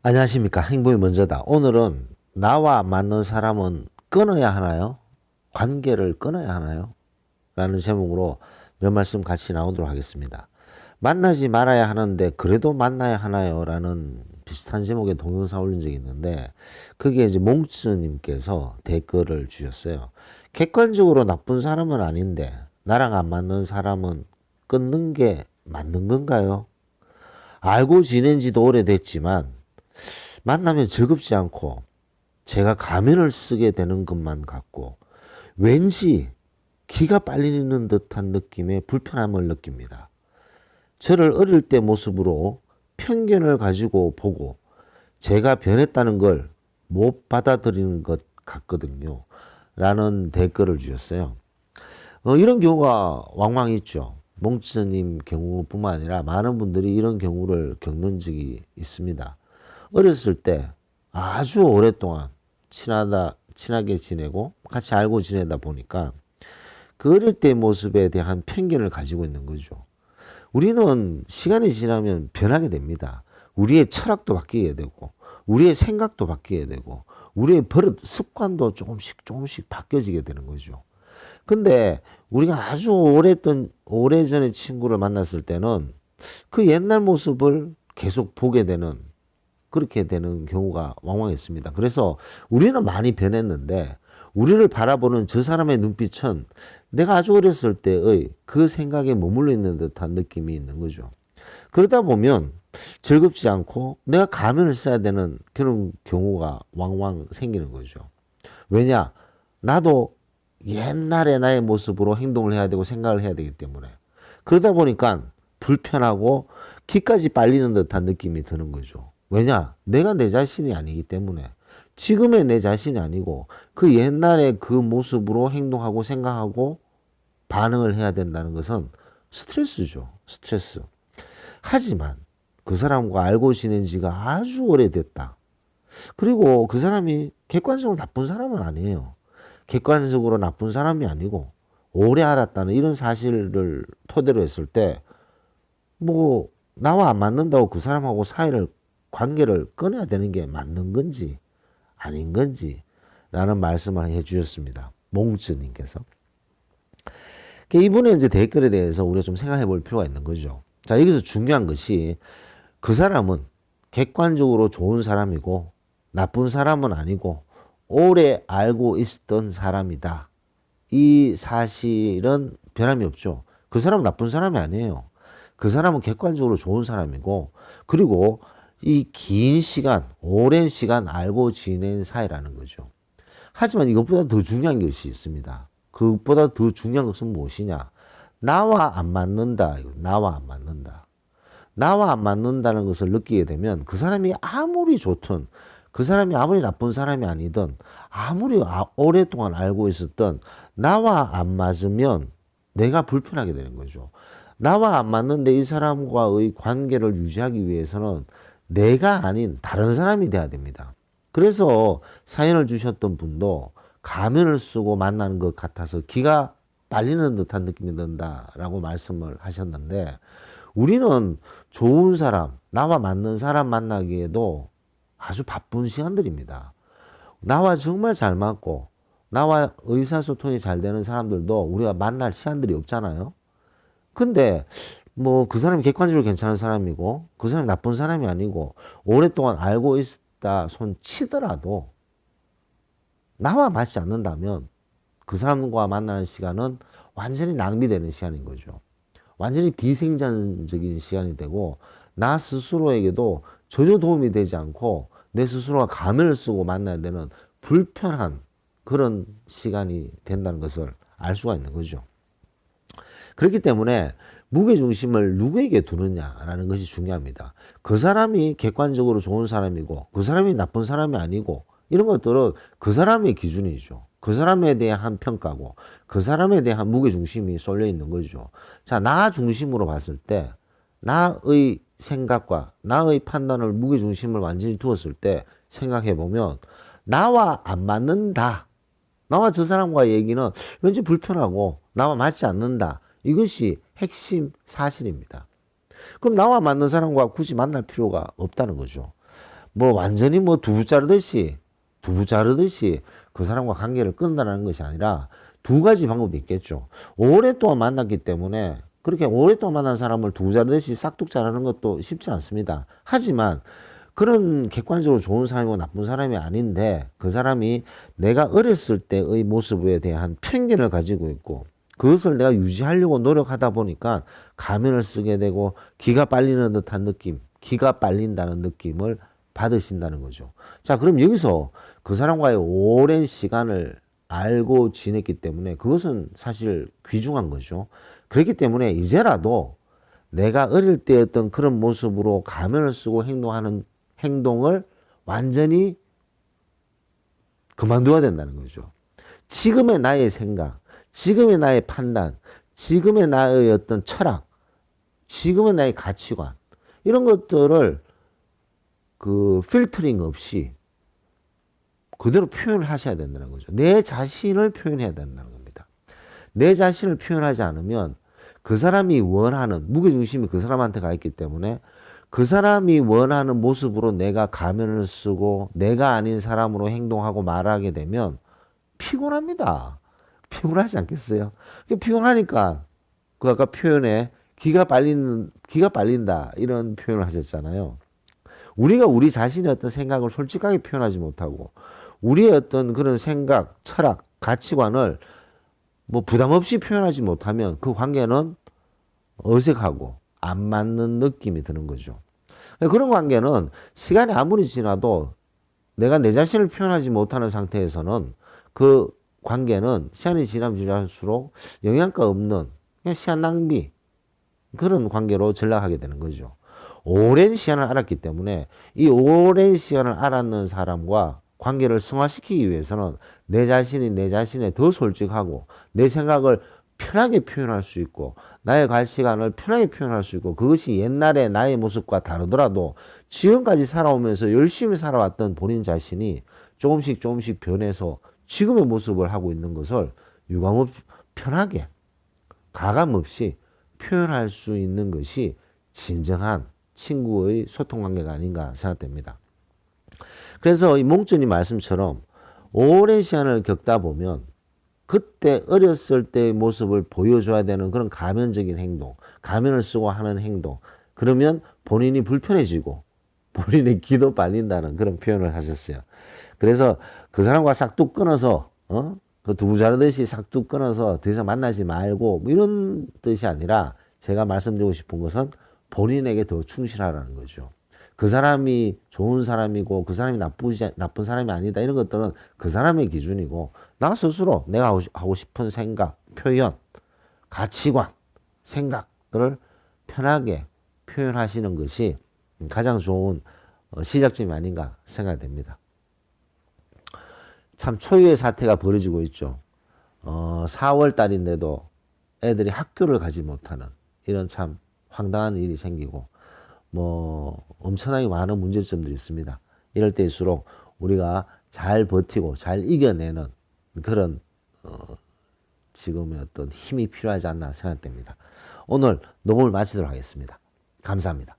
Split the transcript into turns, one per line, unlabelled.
안녕하십니까. 행복이 먼저다. 오늘은 나와 맞는 사람은 끊어야 하나요? 관계를 끊어야 하나요? 라는 제목으로 몇 말씀 같이 나오도록 하겠습니다. 만나지 말아야 하는데 그래도 만나야 하나요? 라는 비슷한 제목의 동영상 올린 적이 있는데 그게 이제 몽츠님께서 댓글을 주셨어요. 객관적으로 나쁜 사람은 아닌데 나랑 안 맞는 사람은 끊는 게 맞는 건가요? 알고 지낸 지도 오래됐지만 만나면 즐겁지 않고 제가 가면을 쓰게 되는 것만 같고 왠지 기가 빨리는 듯한 느낌의 불편함을 느낍니다. 저를 어릴 때 모습으로 편견을 가지고 보고 제가 변했다는 걸 못 받아들이는 것 같거든요. 라는 댓글을 주셨어요. 어, 이런 경우가 왕왕 있죠. 몽츠님 경우뿐만 아니라 많은 분들이 이런 경우를 겪는 적이 있습니다. 어렸을 때 아주 오랫동안 친하다, 친하게 지내고 같이 알고 지내다 보니까 그 어릴 때 모습에 대한 편견을 가지고 있는 거죠. 우리는 시간이 지나면 변하게 됩니다. 우리의 철학도 바뀌게 되고, 우리의 생각도 바뀌게 되고, 우리의 버릇, 습관도 조금씩 조금씩 바뀌어지게 되는 거죠. 근데 우리가 아주 오래던, 오래전에 친구를 만났을 때는 그 옛날 모습을 계속 보게 되는 그렇게 되는 경우가 왕왕 있습니다. 그래서 우리는 많이 변했는데 우리를 바라보는 저 사람의 눈빛은 내가 아주 어렸을 때의 그 생각에 머물러 있는 듯한 느낌이 있는 거죠. 그러다 보면 즐겁지 않고 내가 가면을 써야 되는 그런 경우가 왕왕 생기는 거죠. 왜냐? 나도 옛날의 나의 모습으로 행동을 해야 되고 생각을 해야 되기 때문에. 그러다 보니까 불편하고 기까지 빨리는 듯한 느낌이 드는 거죠. 왜냐? 내가 내 자신이 아니기 때문에. 지금의 내 자신이 아니고 그 옛날의 그 모습으로 행동하고 생각하고 반응을 해야 된다는 것은 스트레스죠. 스트레스. 하지만 그 사람과 알고 지낸 지가 아주 오래됐다. 그리고 그 사람이 객관적으로 나쁜 사람은 아니에요. 객관적으로 나쁜 사람이 아니고 오래 알았다는 이런 사실을 토대로 했을 때 뭐 나와 안 맞는다고 그 사람하고 사이를 관계를 끊어야 되는 게 맞는 건지 아닌 건지 라는 말씀을 해 주셨습니다. 몽츠님께서. 이분의 이제 댓글에 대해서 우리가 좀 생각해 볼 필요가 있는 거죠. 자, 여기서 중요한 것이 그 사람은 객관적으로 좋은 사람이고 나쁜 사람은 아니고 오래 알고 있었던 사람이다. 이 사실은 변함이 없죠. 그 사람은 나쁜 사람이 아니에요. 그 사람은 객관적으로 좋은 사람이고 그리고 이 긴 시간, 오랜 시간 알고 지낸 사이라는 거죠. 하지만 이것보다 더 중요한 것이 있습니다. 그것보다 더 중요한 것은 무엇이냐? 나와 안 맞는다. 나와 안 맞는다. 나와 안 맞는다는 것을 느끼게 되면 그 사람이 아무리 좋든 그 사람이 아무리 나쁜 사람이 아니든 아무리 아, 오랫동안 알고 있었던 나와 안 맞으면 내가 불편하게 되는 거죠. 나와 안 맞는데 이 사람과의 관계를 유지하기 위해서는 내가 아닌 다른 사람이 돼야 됩니다. 그래서 사연을 주셨던 분도 가면을 쓰고 만나는 것 같아서 기가 빨리는 듯한 느낌이 든다라고 말씀을 하셨는데 우리는 좋은 사람, 나와 맞는 사람 만나기에도 아주 바쁜 시간들입니다. 나와 정말 잘 맞고 나와 의사소통이 잘 되는 사람들도 우리가 만날 시간들이 없잖아요. 근데 뭐 그 사람이 객관적으로 괜찮은 사람이고 그 사람이 나쁜 사람이 아니고 오랫동안 알고 있다 손 치더라도 나와 맞지 않는다면 그 사람과 만나는 시간은 완전히 낭비되는 시간인 거죠. 완전히 비생산적인 시간이 되고 나 스스로에게도 전혀 도움이 되지 않고 내 스스로가 가면을 쓰고 만나야 되는 불편한 그런 시간이 된다는 것을 알 수가 있는 거죠. 그렇기 때문에 무게 중심을 누구에게 두느냐라는 것이 중요합니다. 그 사람이 객관적으로 좋은 사람이고 그 사람이 나쁜 사람이 아니고 이런 것들은 그 사람의 기준이죠. 그 사람에 대한 평가고 그 사람에 대한 무게 중심이 쏠려 있는 거죠. 자, 나 중심으로 봤을 때 나의 생각과 나의 판단을 무게 중심을 완전히 두었을 때 생각해 보면 나와 안 맞는다. 나와 저 사람과의 얘기는 왠지 불편하고 나와 맞지 않는다. 이것이 핵심 사실입니다. 그럼 나와 맞는 사람과 굳이 만날 필요가 없다는 거죠. 뭐 완전히 뭐 두부 자르듯이 두부 자르듯이 그 사람과 관계를 끊는다는 것이 아니라 두 가지 방법이 있겠죠. 오랫동안 만났기 때문에 그렇게 오랫동안 만난 사람을 두부 자르듯이 싹둑 자르는 것도 쉽지 않습니다. 하지만 그런 객관적으로 좋은 사람이고 나쁜 사람이 아닌데 그 사람이 내가 어렸을 때의 모습에 대한 편견을 가지고 있고 그것을 내가 유지하려고 노력하다 보니까 가면을 쓰게 되고 기가 빨리는 듯한 느낌, 기가 빨린다는 느낌을 받으신다는 거죠. 자, 그럼 여기서 그 사람과의 오랜 시간을 알고 지냈기 때문에 그것은 사실 귀중한 거죠. 그렇기 때문에 이제라도 내가 어릴 때였던 그런 모습으로 가면을 쓰고 행동하는 행동을 완전히 그만둬야 된다는 거죠. 지금의 나의 생각, 지금의 나의 판단, 지금의 나의 어떤 철학, 지금의 나의 가치관, 이런 것들을 그 필터링 없이 그대로 표현을 하셔야 된다는 거죠. 내 자신을 표현해야 된다는 겁니다. 내 자신을 표현하지 않으면 그 사람이 원하는 무게중심이 그 사람한테 가 있기 때문에 그 사람이 원하는 모습으로 내가 가면을 쓰고 내가 아닌 사람으로 행동하고 말하게 되면 피곤합니다. 피곤하지 않겠어요? 피곤하니까 그 아까 표현에 기가 빨리는 기가 빨린다 이런 표현을 하셨잖아요. 우리가 우리 자신의 어떤 생각을 솔직하게 표현하지 못하고 우리의 어떤 그런 생각, 철학, 가치관을 뭐 부담 없이 표현하지 못하면 그 관계는 어색하고 안 맞는 느낌이 드는 거죠. 그런 관계는 시간이 아무리 지나도 내가 내 자신을 표현하지 못하는 상태에서는 그 관계는 시간이 지나면 지날수록 영양가 없는 그냥 시간 낭비 그런 관계로 전락하게 되는 거죠. 오랜 시간을 알았기 때문에 이 오랜 시간을 알았는 사람과 관계를 승화시키기 위해서는 내 자신이 내 자신에 더 솔직하고 내 생각을 편하게 표현할 수 있고 나의 가치관을 편하게 표현할 수 있고 그것이 옛날의 나의 모습과 다르더라도 지금까지 살아오면서 열심히 살아왔던 본인 자신이 조금씩 조금씩 변해서 지금의 모습을 하고 있는 것을 유감없 편하게 가감 없이 표현할 수 있는 것이 진정한 친구의 소통 관계가 아닌가 생각됩니다. 그래서 이 몽준이 말씀처럼 오랜 시간을 겪다 보면 그때 어렸을 때의 모습을 보여줘야 되는 그런 가면적인 행동, 가면을 쓰고 하는 행동, 그러면 본인이 불편해지고 본인의 기도 빨린다는 그런 표현을 하셨어요. 그래서 그 사람과 싹둑 끊어서, 어? 그 두부 자르듯이 싹둑 끊어서 더 이상 만나지 말고 뭐 이런 뜻이 아니라 제가 말씀드리고 싶은 것은 본인에게 더 충실하라는 거죠. 그 사람이 좋은 사람이고 그 사람이 나쁘지 나쁜 사람이 아니다 이런 것들은 그 사람의 기준이고 나 스스로 내가 하고 싶은 생각, 표현, 가치관, 생각들을 편하게 표현하시는 것이 가장 좋은 어, 시작점이 아닌가 생각됩니다. 참 초유의 사태가 벌어지고 있죠. 어, 4월 달인데도 애들이 학교를 가지 못하는 이런 참 황당한 일이 생기고 뭐 엄청나게 많은 문제점들이 있습니다. 이럴 때일수록 우리가 잘 버티고 잘 이겨내는 그런 어, 지금의 어떤 힘이 필요하지 않나 생각됩니다. 오늘 녹음을 마치도록 하겠습니다. 감사합니다.